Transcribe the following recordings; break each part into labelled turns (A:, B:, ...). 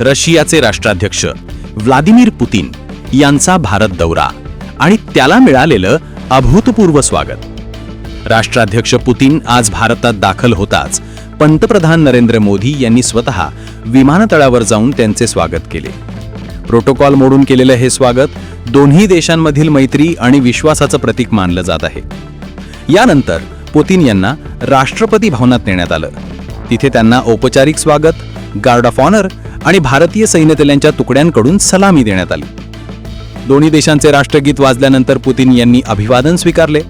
A: रशियाचे राष्ट्राध्यक्ष Vladimir Putin यांचा भारत दौरा आणि त्याला मिळालेलं अभूतपूर्व स्वागत. राष्ट्राध्यक्ष पुतीन आज भारतात दाखल होताच पंतप्रधान नरेंद्र मोदी यांनी स्वतः विमानतळावर जाऊन त्यांचे स्वागत केले. प्रोटोकॉल मोडून केलेलं हे स्वागत दोन्ही देशांमधील मैत्री आणि विश्वासाचं प्रतीक मानलं जात आहे. यानंतर पुतीन यांना राष्ट्रपती भवनात नेण्यात आलं. तिथे त्यांना औपचारिक स्वागत गार्ड ऑफ ऑनर आणि भारतीय सैन्यदलांच्या तुकड्यांकडून सलामी देण्यात आली. दोन्ही देशांचे राष्ट्रगीत वाजल्यानंतर पुतीन यांनी अभिवादन स्वीकारले.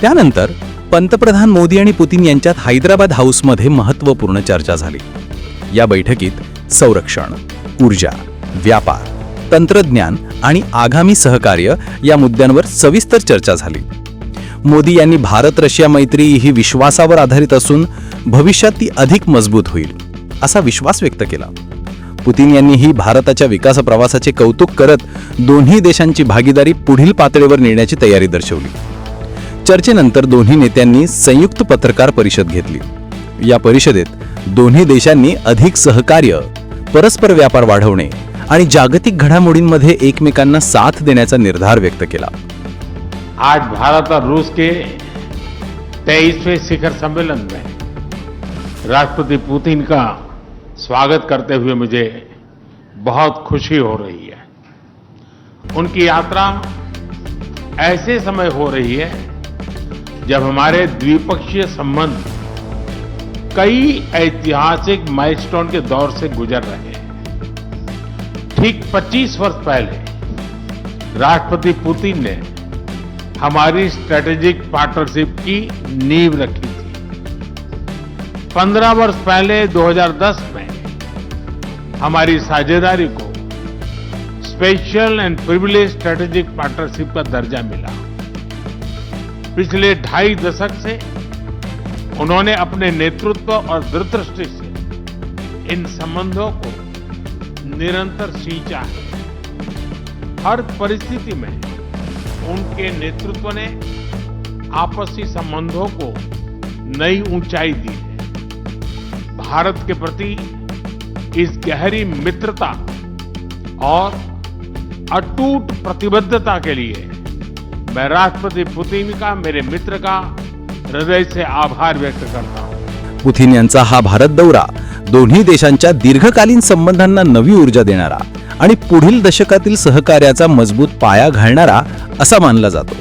A: त्यानंतर पंतप्रधान मोदी आणि पुतीन यांच्यात हैदराबाद हाऊसमध्ये महत्त्वपूर्ण चर्चा झाली. या बैठकीत संरक्षण ऊर्जा व्यापार तंत्रज्ञान आणि आगामी सहकार्य या मुद्द्यांवर सविस्तर चर्चा झाली. मोदी यांनी भारत रशिया मैत्री ही विश्वासावर आधारित असून भविष्यात ती अधिक मजबूत होईल असा विश्वास व्यक्त केला. पुतीन यांनीही भारताच्या विकास प्रवासाचे कौतुक करत दोन्ही देशांची भागीदारी पुढील पातळीवर नेण्याची तयारी दर्शवली. चर्चेनंतर दोन्ही नेत्यांनी संयुक्त पत्रकार परिषद घेतली. या परिषदेत दोन्ही देशांनी अधिक सहकार्य परस्पर व्यापार वाढवणे आणि जागतिक घडामोडींमध्ये एकमेकांना साथ देण्याचा निर्धार व्यक्त केला.
B: आज भारत और रूस के तेईसवें शिखर सम्मेलन में राष्ट्रपति पुतिन का स्वागत करते हुए मुझे बहुत खुशी हो रही है। उनकी यात्रा ऐसे समय हो रही है जब हमारे द्विपक्षीय संबंध कई ऐतिहासिक माइलस्टोन के दौर से गुजर रहे हैं। ठीक 25 वर्ष पहले राष्ट्रपति पुतिन ने हमारी स्ट्रेटेजिक पार्टनरशिप की नींव रखी थी। पंद्रह वर्ष पहले 2010 में हमारी साझेदारी को special and privilege strategic partnership का दर्जा मिला। पिछले ढाई दशक से उन्होंने अपने नेतृत्व और दूरदृष्टि से इन संबंधों को निरंतर सींचा है। हर परिस्थिति में उनके नेतृत्व ने आपसी संबंधों को नई ऊंचाई दी है। भारत के प्रति इस गहरी मित्रता और अटूट प्रतिबद्धता के लिए मैं राष्ट्रपति पुतिन का मेरे मित्र का हृदय से आभार व्यक्त करता हूं।
A: पुतिन यांचा हा भारत दौरा दोन्ही देशांच्या दीर्घकालीन संबंधांना नवी ऊर्जा देणारा आणि पुढील दशकातील सहकार्याचा मजबूत पाया घालणारा असा मानला जातो.